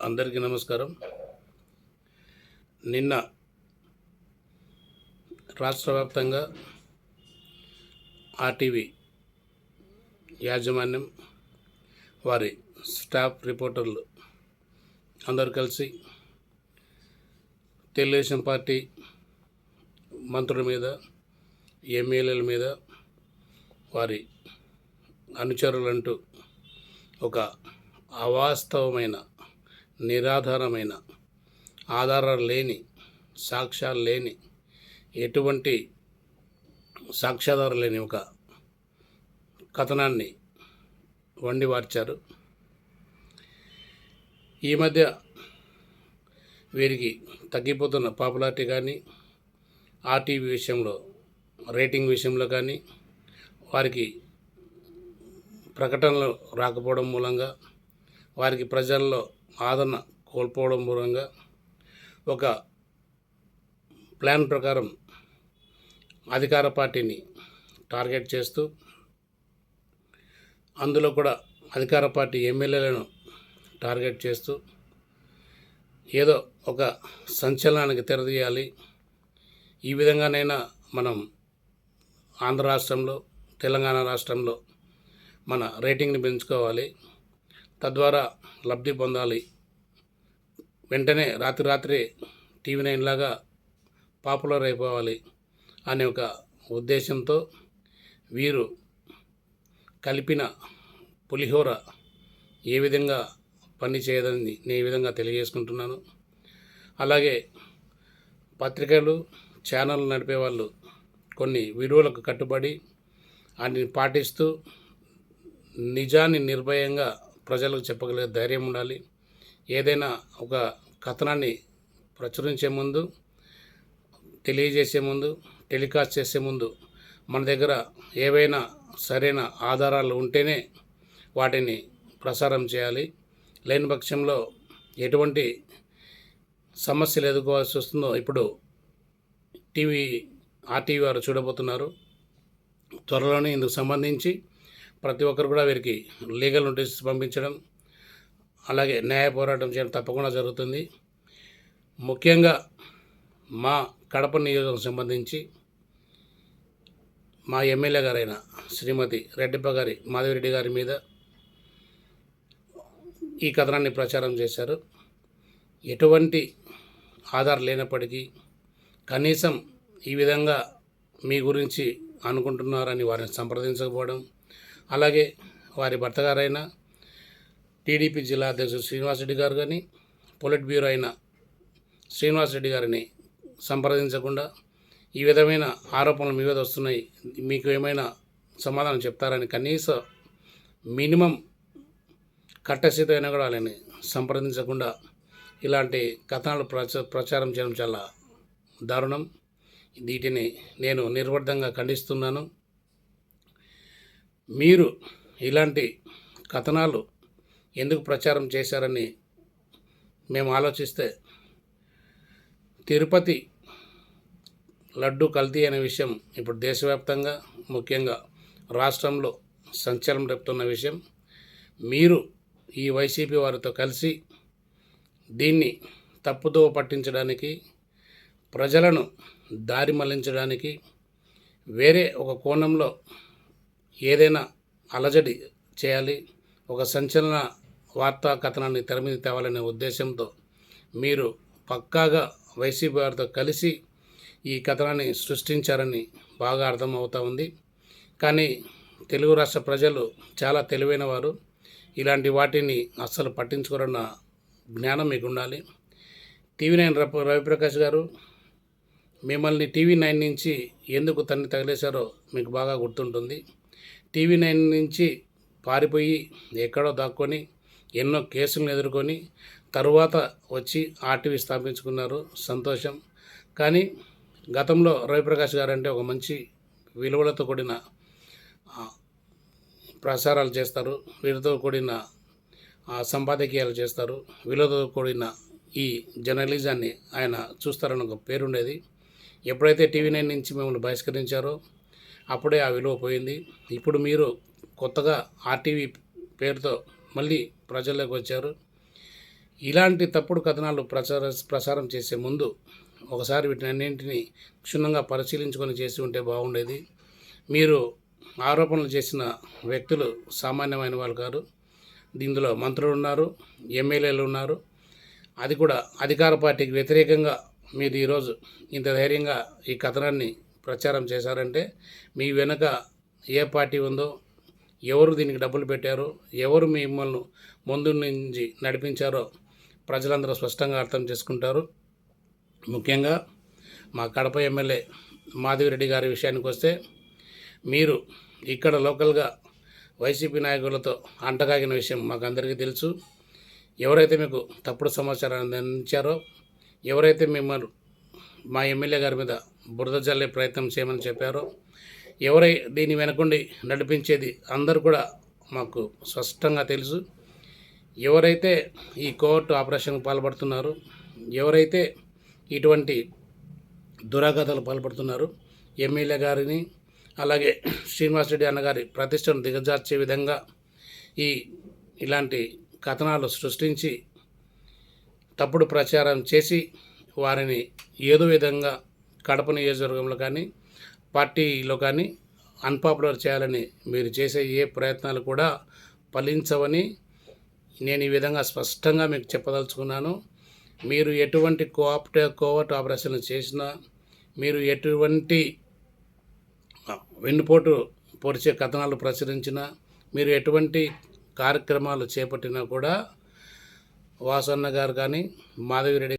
అందరికీ నమస్కారం. నిన్న రాష్ట్ర వ్యాప్తంగా ఆర్టీవీ యాజమాన్యం వారి స్టాఫ్ రిపోర్టర్లు అందరూ కలిసి తెలుగుదేశం పార్టీ మంత్రుల మీద ఎమ్మెల్యేల మీద వారి అనుచరులంటూ ఒక అవాస్తవమైన నిరాధారమైన ఆధారాలు లేని సాక్ష్యాలు లేని ఎటువంటి సాక్ష్యాధారం లేని ఒక కథనాన్ని వండి వార్చారు. ఈ మధ్య వీరికి తగ్గిపోతున్న పాపులారిటీ కానీ ఆర్టీవీ విషయంలో రేటింగ్ విషయంలో కానీ వారికి ప్రకటనలు రాకపోవడం మూలంగా వారికి ప్రజల్లో ఆదరణ కోల్పోవడం మూలంగా ఒక ప్లాన్ ప్రకారం అధికార పార్టీని టార్గెట్ చేస్తూ అందులో కూడా అధికార పార్టీ ఎమ్మెల్యేలను టార్గెట్ చేస్తూ ఏదో ఒక సంచలనానికి తెరదీయాలి. ఈ విధంగానైనా మనం ఆంధ్ర రాష్ట్రంలో తెలంగాణ రాష్ట్రంలో మన రేటింగ్ని పెంచుకోవాలి. తద్వారా లబ్ధి పొందాలి. వెంటనే రాత్రి రాత్రి టీవీ నైన్ లాగా పాపులర్ అయిపోవాలి అనే ఒక ఉద్దేశంతో వీరు కలిపిన పులిహోర ఏ విధంగా పని చేయదని నేను ఈ విధంగా తెలియజేసుకుంటున్నాను. అలాగే పత్రికలు ఛానల్ నడిపే వాళ్ళు కొన్ని విలువలకు కట్టుబడి వాటిని పాటిస్తూ నిజాన్ని నిర్భయంగా ప్రజలకు చెప్పగలిగే ధైర్యం ఉండాలి. ఏదైనా ఒక కథనాన్ని ప్రచురించే ముందు తెలియజేసే ముందు టెలికాస్ట్ చేసే ముందు మన దగ్గర ఏవైనా సరైన ఆధారాలు ఉంటేనే వాటిని ప్రసారం చేయాలి. లేని పక్షంలో ఎటువంటి సమస్యలు ఎదుర్కోవాల్సి వస్తుందో ఇప్పుడు టీవీ ఆర్టీవీ వారు చూడబోతున్నారు. త్వరలోనే ఇందుకు సంబంధించి ప్రతి ఒక్కరు కూడా వీరికి లీగల్ నోటీస్ పంపించడం అలాగే న్యాయ పోరాటం చేయడం తప్పకుండా జరుగుతుంది. ముఖ్యంగా మా కడప నియోజకం సంబంధించి మా ఎమ్మెల్యే గారైన శ్రీమతి రెడ్డిప్ప గారి మాధవిరెడ్డి గారి మీద ఈ కథనాన్ని ప్రచారం చేశారు. ఎటువంటి ఆధార్ లేనప్పటికీ కనీసం ఈ విధంగా మీ గురించి అనుకుంటున్నారని వారిని సంప్రదించకపోవడం అలాగే వారి భర్త గారైన టీడీపీ జిల్లా అధ్యక్షుడు శ్రీనివాసరెడ్డి గారు కానీ పొలిట్ బ్యూరో అయిన శ్రీనివాసరెడ్డి గారిని సంప్రదించకుండా ఈ విధమైన ఆరోపణలు మీ మీద వస్తున్నాయి. మీకు ఏమైనా సమాధానం చెప్తారని కనీస మినిమం కట్టసిత అయినా కూడా వాళ్ళని సంప్రదించకుండా ఇలాంటి కథనాలు ప్రచ ప్రచారం చేయడం చాలా దారుణం. వీటిని నేను నిర్వర్ధంగా ఖండిస్తున్నాను. మీరు ఇలాంటి కథనాలు ఎందుకు ప్రచారం చేశారని మేము ఆలోచిస్తే తిరుపతి లడ్డు కల్తీ అనే విషయం ఇప్పుడు దేశవ్యాప్తంగా ముఖ్యంగా రాష్ట్రంలో సంచలనం రేపుతున్న విషయం. మీరు ఈ వైసీపీ వారితో కలిసి దీన్ని తప్పుదో పట్టించడానికి ప్రజలను దారి మళ్ళించడానికి వేరే ఒక కోణంలో ఏదైనా అలజడి చేయాలి ఒక సంచలన వార్తా కథనాన్ని తెర మీద తేవాలనే ఉద్దేశంతో మీరు పక్కాగా వైసీపీ వారితో కలిసి ఈ కథనాన్ని సృష్టించారని బాగా అర్థమవుతా ఉంది. కానీ తెలుగు రాష్ట్ర ప్రజలు చాలా తెలివైన వారు. ఇలాంటి వాటిని అస్సలు పట్టించుకోరన్న జ్ఞానం మీకు ఉండాలి టీవీ నైన్ రవిప్రకాష్ గారు మిమ్మల్ని టీవీ నైన్ నుంచి ఎందుకు తన్ని తగిలేశారో మీకు బాగా గుర్తుంటుంది. టీవీ నైన్ నుంచి పారిపోయి ఎక్కడో దాక్కొని ఎన్నో కేసులను ఎదుర్కొని తరువాత వచ్చి ఆర్టీవీ స్థాపించుకున్నారు. సంతోషం. కానీ గతంలో రవిప్రకాష్ గారు అంటే ఒక మంచి విలువలతో కూడిన ప్రసారాలు చేస్తారు. వీరితో కూడిన సంపాదకీయాలు చేస్తారు. విలువతో కూడిన ఈ జర్నలిజాన్ని ఆయన చూస్తారని ఒక పేరుండేది. ఎప్పుడైతే టీవీ నైన్ నుంచి మిమ్మల్ని బహిష్కరించారో అప్పుడే ఆ విలువ పోయింది. ఇప్పుడు మీరు కొత్తగా ఆర్టీవీ పేరుతో మళ్ళీ ప్రజల్లోకి వచ్చారు. ఇలాంటి తప్పుడు కథనాలు ప్రచార ప్రసారం చేసే ముందు ఒకసారి వీటినన్నింటినీ క్షుణ్ణంగా పరిశీలించుకొని చేసి ఉంటే బాగుండేది. మీరు ఆరోపణలు చేసిన వ్యక్తులు సామాన్యమైన వాళ్ళు కాదు. దీందులో మంత్రులు ఉన్నారు ఎమ్మెల్యేలు ఉన్నారు. అది కూడా అధికార పార్టీకి వ్యతిరేకంగా మీరు ఈరోజు ఇంత ధైర్యంగా ఈ కథనాన్ని ప్రచారం చేశారంటే మీ వెనుక ఏ పార్టీ ఉందో ఎవరు దీనికి డబ్బులు పెట్టారో ఎవరు మిమ్మల్ని ముందు నుంచి నడిపించారో ప్రజలందరూ స్పష్టంగా అర్థం చేసుకుంటారు. ముఖ్యంగా మా కడప ఎమ్మెల్యే మాధవిరెడ్డి గారి విషయానికి వస్తే మీరు ఇక్కడ లోకల్గా వైసీపీ నాయకులతో అంటగాగిన విషయం మాకు అందరికీ తెలుసు. ఎవరైతే మీకు తప్పుడు సమాచారాన్ని అందించారో ఎవరైతే మిమ్మల్ని మా ఎమ్మెల్యే గారి మీద బురద జల్లే ప్రయత్నం చేయమని చెప్పారో. ఎవరై దీని వెనకుండి నడిపించేది అందరూ కూడా మాకు స్పష్టంగా తెలుసు. ఎవరైతే ఈ కోర్టు ఆపరేషన్కు పాల్పడుతున్నారు ఎవరైతే ఇటువంటి దురాఘాతాలు పాల్పడుతున్నారు ఎమ్మెల్యే గారిని అలాగే శ్రీనివాస్ రెడ్డి అన్నగారి ప్రతిష్టను దిగజార్చే విధంగా ఈ ఇలాంటి కథనాలు సృష్టించి తప్పుడు ప్రచారం చేసి వారిని ఏదో విధంగా కడప నియోజకవర్గంలో కానీ పార్టీలో కానీ అన్పాపులర్ చేయాలని మీరు చేసే ఏ ప్రయత్నాలు కూడా ఫలించవని నేను ఈ విధంగా స్పష్టంగా మీకు చెప్పదలుచుకున్నాను. మీరు ఎటువంటి కోఆప్ట కోవర్ట్ ఆపరేషన్లు చేసినా మీరు ఎటువంటి వెన్నుపోటు పొడిచే కథనాలు ప్రచురించినా మీరు ఎటువంటి కార్యక్రమాలు చేపట్టినా కూడా వాసన్న గారు కానీ మాధవిరెడ్డి